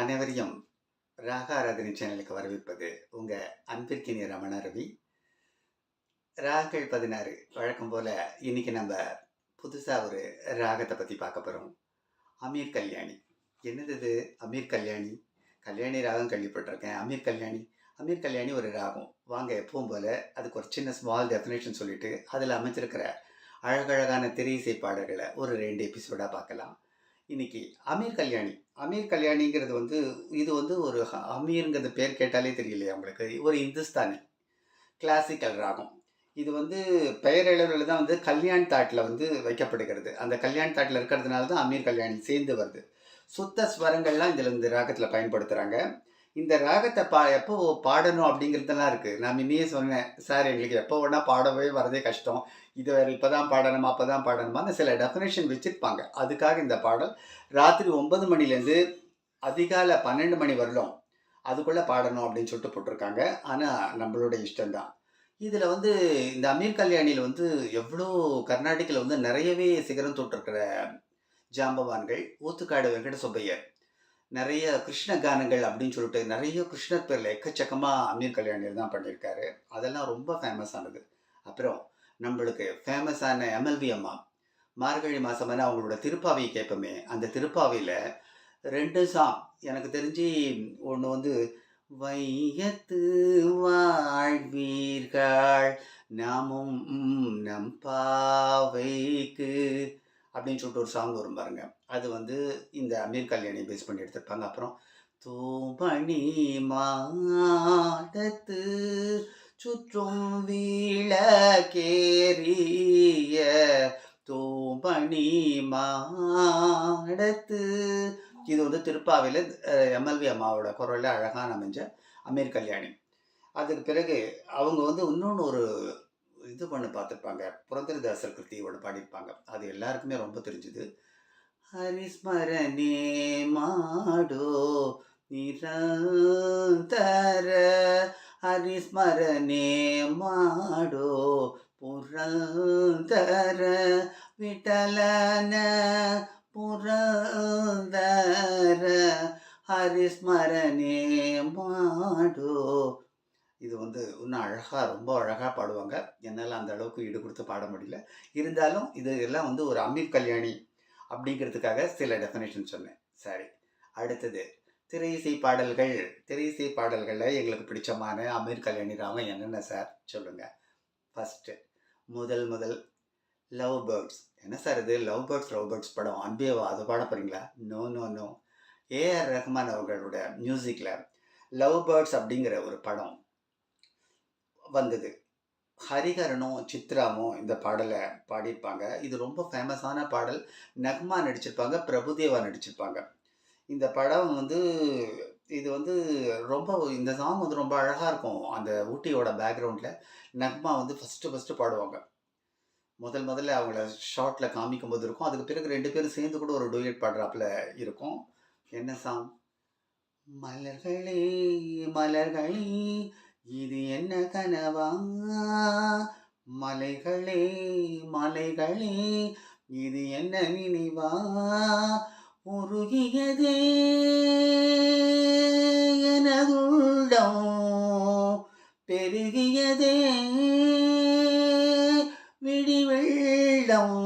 அனைவரையும் ராக ஆராதனை சேனலுக்கு வரவேற்பது உங்கள் அன்பிற்கினிய ரமண ரவி. ராகங்கள் பதினாறு வழக்கம் போல் இன்னைக்கு நம்ம புதுசாக ஒரு ராகத்தை பற்றி பார்க்க போகிறோம் அமீர் கல்யாணி. என்னது இது? அமீர் கல்யாணி? கல்யாணி ராகம் கேள்விப்பட்டிருக்கேன். அமீர் கல்யாணி. அமீர் கல்யாணி ஒரு ராகம். வாங்க எப்பவும் போல் அதுக்கு ஒரு சின்ன ஸ்மால் டெஃபினேஷன் சொல்லிவிட்டு அதில் அமைச்சிருக்கிற அழகழகான திரை இசை பாடல்களை ஒரு ரெண்டு எபிசோடாக பார்க்கலாம். இன்னைக்கு அமீர் கல்யாணி. அமீர் கல்யாணிங்கிறது வந்து இது வந்து ஒரு ஹ- அமீருங்கிறது பேர் கேட்டாலே தெரியலையா உங்களுக்கு ஒரு இந்துஸ்தானி. கிளாசிக்கல் ராகம். இது வந்து பெயரளவில் தான் வந்து கல்யாண் தாட்டில் வந்து வைக்கப்படுகிறது. அந்த கல்யாண் தாட்டில் இருக்கிறதுனால தான் அமீர் கல்யாணி சேர்ந்து வருது. சுத்த ஸ்வரங்கள்லாம் இதில் இந்த ராகத்தில் பயன்படுத்துகிறாங்க இந்த ராகத்தை பா எப்போ பாடணும் அப்படிங்கிறதெல்லாம் இருக்குது நான் முன்னையே சொன்னேன் சார் எங்களுக்கு எப்போ வேணால் பாடவே வரதே கஷ்டம். இது வேறு இப்போ தான் பாடணுமா அப்போ தான் பாடணுமான்னு சில டெஃபினேஷன் வச்சுருப்பாங்க. அதுக்காக இந்த பாடல் ராத்திரி ஒன்பது மணிலேருந்து அதிகாலை பன்னெண்டு மணி வரலும் அதுக்குள்ளே பாடணும் அப்படின்னு சொல்லிட்டு போட்டிருக்காங்க. ஆனால் நம்மளோட இஷ்டம்தான். இதில் வந்து இந்த அமீர் கல்யாணியில் வந்து எவ்வளோ கர்நாடகில் வந்து நிறையவே சிகரம் தொட்டிருக்கிற ஜாம்பவான்கள் ஊத்துக்காடு வெங்கட சுப்பையர் நிறைய கிருஷ்ண கானங்கள் அப்படின்னு சொல்லிட்டு நிறைய கிருஷ்ணர் பேரில் எக்கச்சக்கமாக அமீர் கல்யாணியில் தான் பண்ணியிருக்காரு. அதெல்லாம் ரொம்ப ஃபேமஸ் ஆனது. அப்புறம் நம்மளுக்கு ஃபேமஸான எம்எல்வி அம்மா மார்கழி மாதமான அவங்களோட திருப்பாவையை கேட்போமே அந்த திருப்பாவையில் ரெண்டு சாங் எனக்கு தெரிஞ்சு ஒன்று வந்து வையத்து வாழ்வீர்கள் நாமும் நம் பாவைக்கு அப்படின்னு சொல்லிட்டு ஒரு சாங் வரும் பாருங்கள் அது வந்து இந்த அமீர் கல்யாணி பேஸ் பண்ணி எடுத்திருப்பாங்க. அப்புறம் தூமணி மாடத்து சுற்றும் வீழக்கேறிய தூமணி மாடத்து இது வந்து திருப்பாவையில் எம்எல்வி அம்மாவோட குரலில் அழகான அமைஞ்ச அமீர் கல்யாணி. அதுக்கு பிறகு அவங்க வந்து இன்னொன்று ஒரு இது பண்ணி பார்த்துருப்பாங்க. புரந்தரதாசர் கிருத்தியோட பாடியிருப்பாங்க. அது எல்லாருக்குமே ரொம்ப தெரிஞ்சுது. ಹರಿಸ್ಮರಣೆ மாடோ ನಿರಂತರ ಹರಿಸ್ಮರಣೆ மாடோ புரந்தர விட்டலன ಪುರಂದರ ஹரிஸ்மரணே மாடோ இது வந்து இன்னும் அழகாக ரொம்ப அழகாக பாடுவாங்க என்னால் அந்த அளவுக்கு ஈடு கொடுத்து பாட முடியல இருந்தாலும் இது எல்லாம் வந்து ஒரு அமீர் கல்யாணி அப்படிங்கிறதுக்காக சில டெஃபினேஷன் சொன்னேன். சரி அடுத்தது திரை இசை பாடல்கள். திரை இசை பாடல்களில் எங்களுக்கு பிடிச்சமான அமீர் கல்யாணிராமன் என்னென்ன சார் சொல்லுங்கள் ஃபஸ்ட்டு முதல் முதல் லவ் பேர்ட்ஸ் என்ன சார் இது? லவ் பேர்ட்ஸ் லவ் பேர்ட்ஸ் படம். அன்பே அதை பாட போகிறீங்களா no no no AR Rahman அவர்களோட மியூசிக்கில் லவ் பேர்ட்ஸ் அப்படிங்கிற ஒரு படம் வந்தது. ஹரிஹரனும் சித்ராமும் இந்த பாடலை பாடியிருப்பாங்க. இது ரொம்ப ஃபேமஸான பாடல். நக்மா நடிச்சிருப்பாங்க பிரபுதேவா நடிச்சிருப்பாங்க. இந்த படம் வந்து இது வந்து ரொம்ப இந்த சாங் வந்து ரொம்ப அழகாக இருக்கும் அந்த ஊட்டியோட பேக்ரவுண்டில் நக்மா வந்து ஃபஸ்ட்டு ஃபஸ்ட்டு பாடுவாங்க. முதல் முதல்ல அவங்கள ஷார்ட்டில் காமிக்கும் போது இருக்கும். அதுக்கு பிறகு ரெண்டு பேரும் சேர்ந்து கூட ஒரு டூயட் பாடுறாப்புல இருக்கும். என்ன சாங் மலர்களே மலர்களே இது என்ன கனவா? மலைகளே மலைகளே இது என்ன நினைவா? உருகியதே எனதுள்ளம் பெருகியதே விடிவெள்ளம்.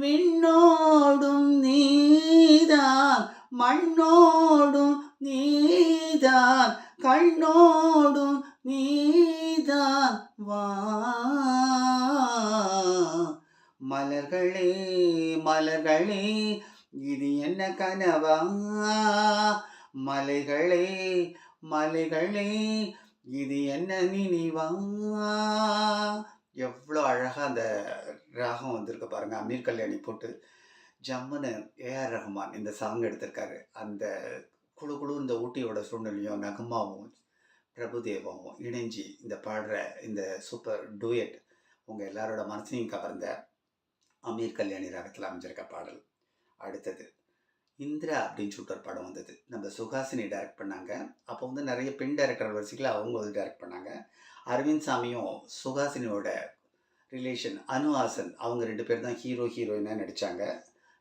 விண்ணோடும் நீதான் மண்ணோடும் நீதான் கண்ணோடும் நீதா வா. மலர்களே மலர்களே இது என்ன கனவா? மலைகளே மலைகளே இது என்ன நினைவா? எவ்வளோ அழகாக அந்த ராகம் வந்திருக்கு பாருங்க. அமீர் கல்யாணி போட்டு ஜம்முன்னு ஏஆர் ரஹ்மான் இந்த சாங் எடுத்திருக்காரு. அந்த குழு குழு இந்த ஊட்டியோட சூழ்நிலையும் நகமாவும் பிரபுதேவாவும் இணைஞ்சு இந்த பாடுற இந்த சூப்பர் டூயட் உங்கள் எல்லாரோட மனசையும் கவர்ந்த அமீர் கல்யாணி ராகத்தில் அமைஞ்சிருக்க பாடல். அடுத்தது இந்திரா அப்படின்னு சொல்லிட்டு ஒரு படம் வந்தது. நம்ம சுஹாசினி டைரக்ட் பண்ணாங்க. அப்போ வந்து நிறைய பெண் டைரக்டர் வரிசையில் அவங்க வந்து டைரக்ட் பண்ணாங்க. அரவிந்த் சாமியும் சுஹாசினியோட ரிலேஷன் அனு ஹாசன் அவங்க ரெண்டு பேர் தான் ஹீரோ ஹீரோயினாக நடித்தாங்க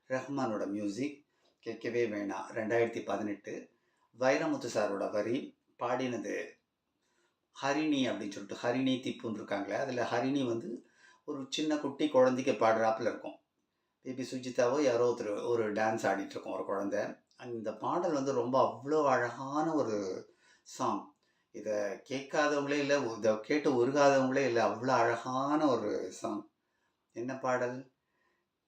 ரஹ்மானோட மியூசிக் கேட்கவே வேணாம். ரெண்டாயிரத்தி பதினெட்டு வைரமுத்து சாரோட வரி பாடினது ஹரிணி அப்படின்னு சொல்லிட்டு ஹரிணி திப்புன்னு இருக்காங்களே அதில் ஹரிணி வந்து ஒரு சின்ன குட்டி குழந்தைக்கு பாடுறாப்புல இருக்கும். பேபி சுஜிதாவோ யாரோ ஒருத்தர் ஒரு டான்ஸ் ஆடிட்டு இருக்கோம் ஒரு குழந்தை. அந்த பாடல் வந்து ரொம்ப அவ்வளோ அழகான ஒரு சாங் இதை கேட்காதவங்களே இல்லை இதை கேட்டு உருகாதவங்களே இல்லை அவ்வளோ அழகான ஒரு சாங் என்ன பாடல்?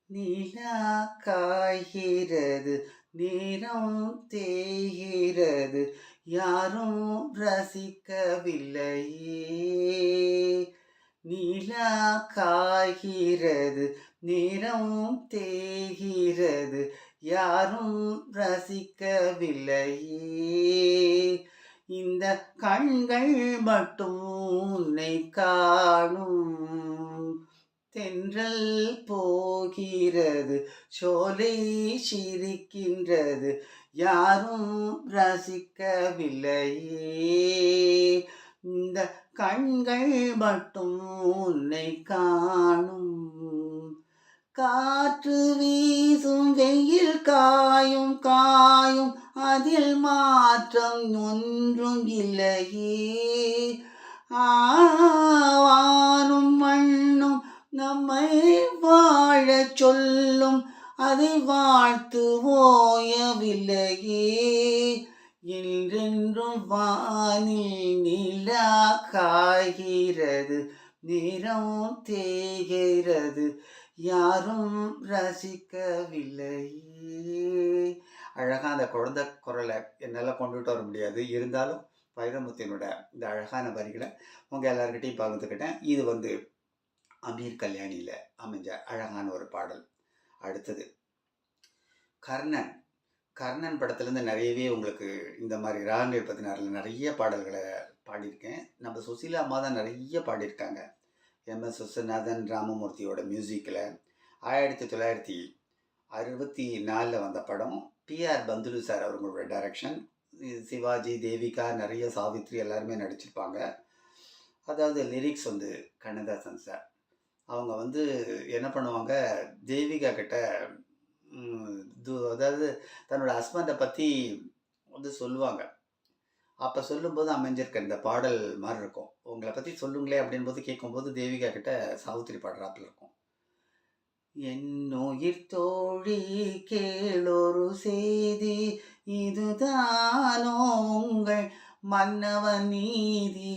நிலா காய்கிறது நேரம் தேய்கிறது. யாரும் ரசிக்கவில்லையே. நிலா காய்கிறது நேரம் தேய்கிறது. யாரும் ரசிக்கவில்லையே. இந்த கண்கள் மட்டும் உன்னை காணும். தென்றல் போகிறது சோலை சிரிக்கின்றது. யாரும் ரசிக்கவில்லையே. இந்த கண்கள் மட்டும் உன்னை காணும். காற்று வீசும் வெயில் காயும் காயும். அதில் மாற்றம் ஒன்றும் இல்லையே. ஆ நம்மை வாழச் சொல்லும் அதை வாழ்த்து ஓயவில்லையே. என்றென்றும் வானில் நிலா காய்கிறது நிறம் தேய்கிறது யாரும் ரசிக்கவில்லையே. அழகாக அந்த குழந்தை குரலை என்னால் கொண்டுட்டு வர முடியாது. இருந்தாலும் வைரமுத்தினோட இந்த அழகான வரிகளை உங்கள் எல்லாருக்கிட்டையும் பகிர்ந்துக்கிட்டேன். இது வந்து அமீர் கல்யாணியில் அமைஞ்ச அழகான ஒரு பாடல். அடுத்தது கர்ணன். கர்ணன் படத்துலேருந்து நிறையவே உங்களுக்கு இந்த மாதிரி ராகங்கள் பதினாறில் நிறைய பாடல்களை பாடியிருக்கேன். நம்ம சுசீலா அம்மா தான் நிறைய பாடியிருக்காங்க. எம். எஸ். விஸ்வநாதன் ராமமூர்த்தியோட மியூசிக்கில். ஆயிரத்தி தொள்ளாயிரத்தி அறுபத்தி நாலில் வந்த படம். பிஆர் பந்துலு சார் அவங்களோட டைரக்ஷன் சிவாஜி தேவிகா நிறைய சாவித்ரி எல்லாருமே நடிச்சிருப்பாங்க. அதாவது லிரிக்ஸ் வந்து கண்ணதாசன் சார். அவங்க வந்து என்ன பண்ணுவாங்க தேவிகா கிட்ட அதாவது தன்னோட ஹஸ்பண்டை பற்றி வந்து சொல்லுவாங்க. அப்போ சொல்லும்போது அமைஞ்சிருக்க இந்த பாடல் மாதிரி இருக்கும். உங்களை பற்றி சொல்லுங்களே அப்படின்போது கேட்கும்போது தேவிகா கிட்ட சாவித்திரி பாடுறாப்புல இருக்கும். என்னுயிர் தோழி கேளொரு செய்தி. இதுதானோ உங்கள் மன்னவ நீதி.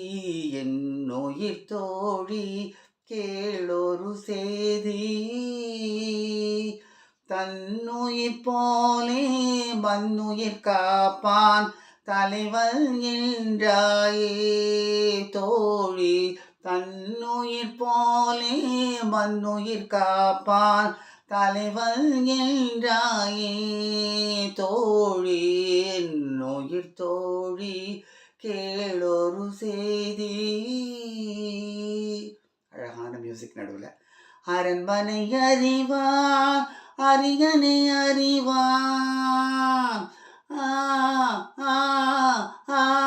என்னுயிர் தோழி கேளொரு செய்தி தன்னுயிர் போலே மண்ணுயிர் காப்பான் தலைவன் என்றாயே. தோழி தன்னுயிர் போலே மண்ணுயிர் காப்பான் தலைவன் என்றாயே. தோழி என்னுயிர் தோழி கேளொரு செய்தி அழகான மியூசிக் நடுவில். அரண்மனை அறிவான் அரியணை அறிவான் ஆ ஆ ஆ ஆ.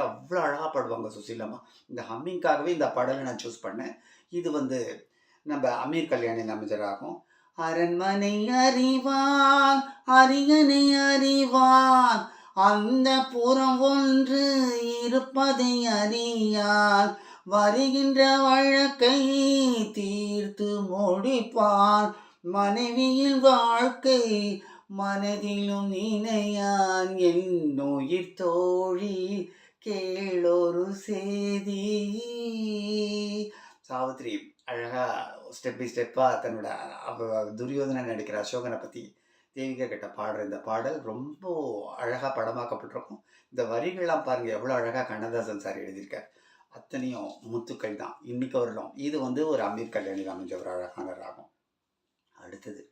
அவ்வளோ அழகாக பாடுவாங்க சுசீலம்மா இந்த ஹம்மிங்காகவே இந்த பாடலை நான் சூஸ் பண்ணேன். இது வந்து நம்ம அமீர் கல்யாணியில் அமைச்சராகும். அரண்மனை அறிவான் அரியணை அறிவான் அந்த புறம் ஒன்று இருப்பதை அறியான். வருகின்ற வழக்கை தீர்த்து முடிப்பான். மனைவியின் வாழ்க்கை மனதிலும் நினையான் என் நோயிர் தோழி கேளொரு செய்தி சாவித்ரி அழகா ஸ்டெப் பை ஸ்டெப்பாக தன்னோட துரியோதனன் நடிக்கிற அசோகனை பற்றி தேவிகா கிட்ட பாடுற இந்த பாடல் ரொம்ப அழகாக படமாக்கப்பட்டிருக்கும். இந்த வரிகள்லாம் பாருங்கள் எவ்வளோ அழகாக கண்ணதாசன் சார் எழுதியிருக்கார். அத்தனையும் முத்துக்கள் தான். இன்னைக்கு வருடம். இது வந்து ஒரு அமீர் கல்யாணி அமைஞ்ச ஒரு அழகான ராகம். அடுத்தது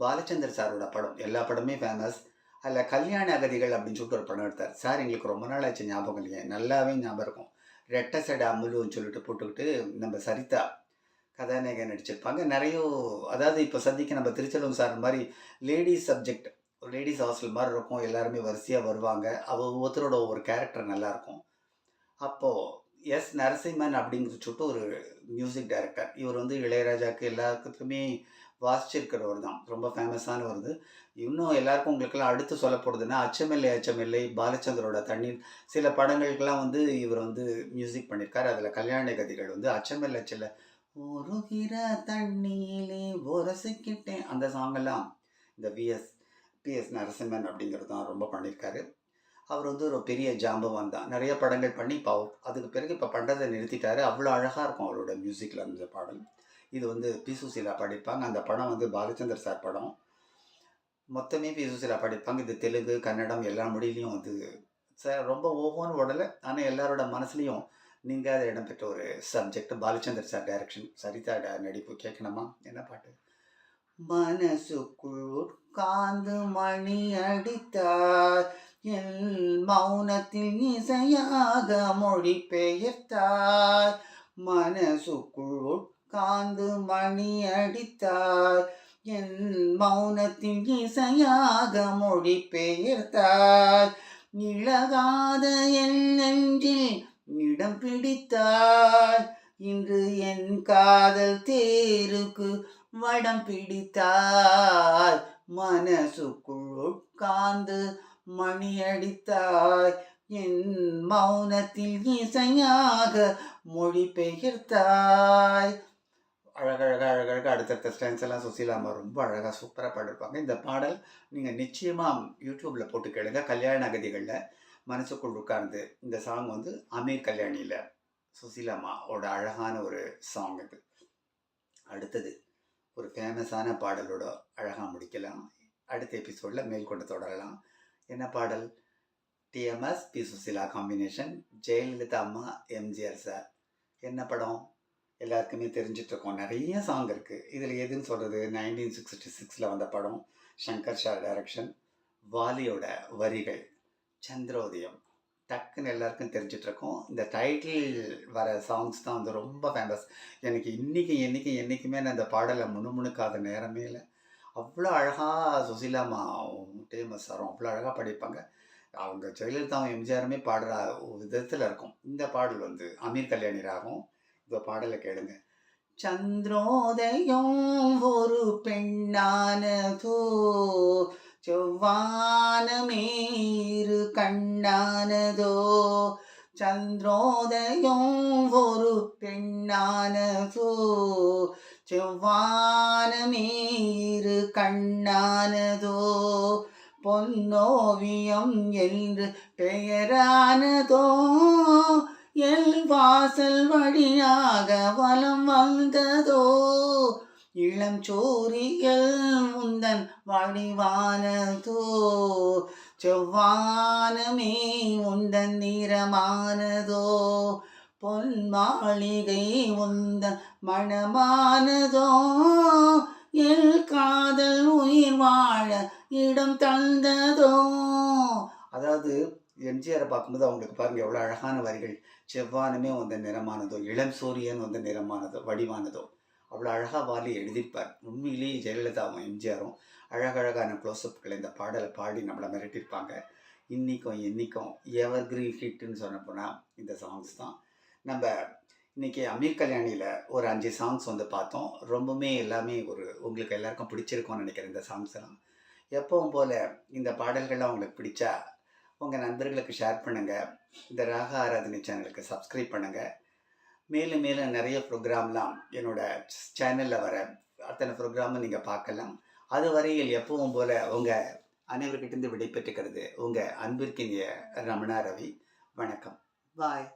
பாலச்சந்தர் சாரோட படம். எல்லா படமே ஃபேமஸ் அதில் கல்யாண அகதிகள் அப்படின்னு சொல்லிட்டு ஒரு படம் எடுத்தார் சார் எங்களுக்கு ரொம்ப நாள் ஆச்சு ஞாபகம் இல்லையே நல்லாவே ஞாபகம் இருக்கும் ரெட்டை சடை அமுலுன்னு சொல்லிட்டு போட்டுக்கிட்டு நம்ம சரிதா கதாநாயகன் நடிச்சிருப்பாங்க. நிறைய அதாவது இப்போ சந்திக்க நம்ம திருச்செல்வம் சார் மாதிரி லேடிஸ் சப்ஜெக்ட் ஒரு லேடீஸ் ஹாஸ்டல் மாதிரி இருக்கும். எல்லாருமே வரிசையாக வருவாங்க. அவ ஒவ்வொருத்தரோட ஒவ்வொரு கேரக்டர் நல்லாயிருக்கும் அப்போது எஸ். நரசிம்மன் அப்படிங்கிற சொல்லிட்டு ஒரு மியூசிக் டைரக்டர். இவர் வந்து இளையராஜாவுக்கு எல்லாத்துக்குமே வாசிச்சிருக்கிறவர் தான். ரொம்ப ஃபேமஸானவர் இது. இன்னும் எல்லாருக்கும் உங்களுக்கெல்லாம் அடுத்து சொல்ல போகிறதுன்னா அச்சமில்லை அச்சமில்லை, பாலச்சந்தரோட தண்ணீர் சில படங்களுக்கெல்லாம் வந்து இவர் வந்து மியூசிக் பண்ணியிருக்காரு. அதில் கல்யாண கதிகள் வந்து அச்சமில்லை அச்சமில்ல "உருகிற தண்ணியிலே ஒரசிக்கிட்டேன் அந்த சாங் எல்லாம் இந்த வி.எஸ். பி.எஸ். நரசிம்மன் அப்படிங்கிறது தான் ரொம்ப பண்ணியிருக்காரு. அவர் வந்து ஒரு பெரிய ஜாம்பவான் தான். நிறைய படங்கள் பண்ணி இப்போ அதுக்கு பிறகு இப்போ பண்ணுறதை நிறுத்திட்டாரு. அவ்வளோ அழகாக இருக்கும் அவரோட மியூசிக்கில் அந்த பாடல். இது வந்து பி. சுசீலா படிப்பாங்க அந்த படம் வந்து பாலச்சந்தர் சார் படம். மொத்தமே பி. சுசீலா படிப்பாங்க இது தெலுங்கு, கன்னடம் எல்லா மொழியிலையும் வந்து சார் ரொம்ப ஓஹோன்னு ஓடலை ஆனால் எல்லாரோட மனசுலையும் நீங்காத இடம் பெற்ற ஒரு subject. Balachander sir direction. Saritha ட நடிப்பு கேட்கணுமா? என்ன பாட்டு? மனசுக்குள் உட்கார்ந்து மணி அடித்தார் எல் மௌனத்தில் இசையாக மொழி பெயர்த்தார் மனசுக்குள் காந்து மணி அடித்தாய். என் மௌனத்தின் இசையாக மொழி பெயர்த்தாய். இழகாத என் நெஞ்சில் இடம் பிடித்தாய். இன்று என் காதல் தேருக்கு வடம் பிடித்தாய். மனசுக்குள் உட்கார்ந்து மணியடித்தாய் என் மௌனத்தில் இசையாக மொழி அழகழகாக அழகழகாக அடுத்தடுத்த ஸ்டான்ஸ் எல்லாம் சுசீலா அம்மா ரொம்ப அழகாக சூப்பராக பாடிருப்பாங்க இந்த பாடல் நீங்கள் நிச்சயமாக யூடியூப்பில் போட்டு கேளுங்க. கல்யாண அகதிகளில் மனசுக்குள் உட்கார்ந்து இந்த சாங் வந்து அமீர் கல்யாணியில் சுசீலா அம்மாவோட அழகான ஒரு சாங் இது. அடுத்தது ஒரு ஃபேமஸான பாடலோட அழகாக முடிக்கலாம். அடுத்த எபிசோடில் மேற்கொண்டு தொடரலாம். என்ன பாடல்? TMS, P. Susheela combination. Jayalalithaa அம்மா, எம்ஜிஆர் சார். என்ன படம்? எல்லாருக்குமே தெரிஞ்சிட்ருக்கோம் நிறைய சாங் இருக்குது இதில் எதுன்னு சொல்கிறது நைன்டீன் சிக்ஸ்டி சிக்ஸில் வந்த படம். சங்கர் ஷா டைரக்ஷன். வாலியோட வரிகள். சந்திரோதயம். டக்குன்னு எல்லாருக்கும் தெரிஞ்சிட்ருக்கோம் இந்த டைட்டில் வர சாங்ஸ் தான் வந்து ரொம்ப ஃபேமஸ். எனக்கு இன்றைக்கி என்னைக்கு என்னைக்குமே நான் இந்த பாடலை முணுமுணுக்காத நேரமே இல்லை அவ்வளோ அழகாக சுசிலாமா டேமஸ் சாரும் அவ்வளோ அழகாக படிப்பாங்க அவங்க ஜெயலலிதாவும், எம்ஜிஆருமே பாடுற விதத்தில் இருக்கும். இந்த பாடல் வந்து அமீர் கல்யாணி ராகம். இந்த பாடலை கேளுங்க. சந்திரோதயம் ஒரு பெண்ணானதோ செவ்வானமேரு கண்ணானதோ சந்திரோதயம் ஒரு பெண்ணானதோ செவ்வானமேரு கண்ணானதோ பொன்னோவியம் என்று பெயரானதோ எல் வாசல் வழியாக வலம் வந்ததோ? இளம் சோரியல் முந்தன் வடிவானதோ? செவ்வானமே உந்தன் நிறமானதோ? பொன் மாளிகை உந்தன் மணமானதோ எல் காதல் உயிர் வாழ இடம் தந்ததோ? அதாவது எம்ஜிஆரை பார்க்கும்போது அவங்களுக்கு பாருங்க எவ்வளோ அழகான வரிகள். செவ்வானமே வந்து நிறமானதோ, இளம் சூரியன் வந்து நிறமானதோ, வடிவானதோ. அவ்வளோ அழகாக வாலி எழுதியிருப்பார். உண்மையிலேயே ஜெயலலிதாவும், எம்ஜிஆரும் அழகழகான க்ளோஸ்அப்புகளை இந்த பாடலை பாடி நம்மளை மிரட்டியிருப்பாங்க. இன்றைக்கும் என்றைக்கும் எவர் கிரீன் எவர்கிரீன் சொன்ன போனால் இந்த சாங்ஸ் தான். நம்ம இன்றைக்கி அமீர் கல்யாணியில் ஒரு அஞ்சு சாங்ஸ் வந்து பார்த்தோம். ரொம்பவுமே எல்லாமே ஒரு உங்களுக்கு எல்லாருக்கும் பிடிச்சிருக்கும்னு நினைக்கிறேன் இந்த சாங்ஸ் எல்லாம். எப்பவும் போல் இந்த பாடல்கள்லாம் உங்களுக்கு பிடிச்சா, உங்கள் நண்பர்களுக்கு ஷேர் பண்ணுங்கள் இந்த ராக ஆராதனை சேனலுக்கு சப்ஸ்கிரைப் பண்ணுங்கள் மேலும் மேலும் நிறைய ப்ரோக்ராம்லாம் என்னோட சேனலில் வர அத்தனை ப்ரோக்ராமும் நீங்கள் பார்க்கலாம். அதுவரையில் எப்பவும் போல் உங்கள் அனைவர்கிட்டேருந்து விடைபெற்றுக்கிறது உங்கள் அன்பிற்கினிய ரமணா ரவி. வணக்கம். பாய்.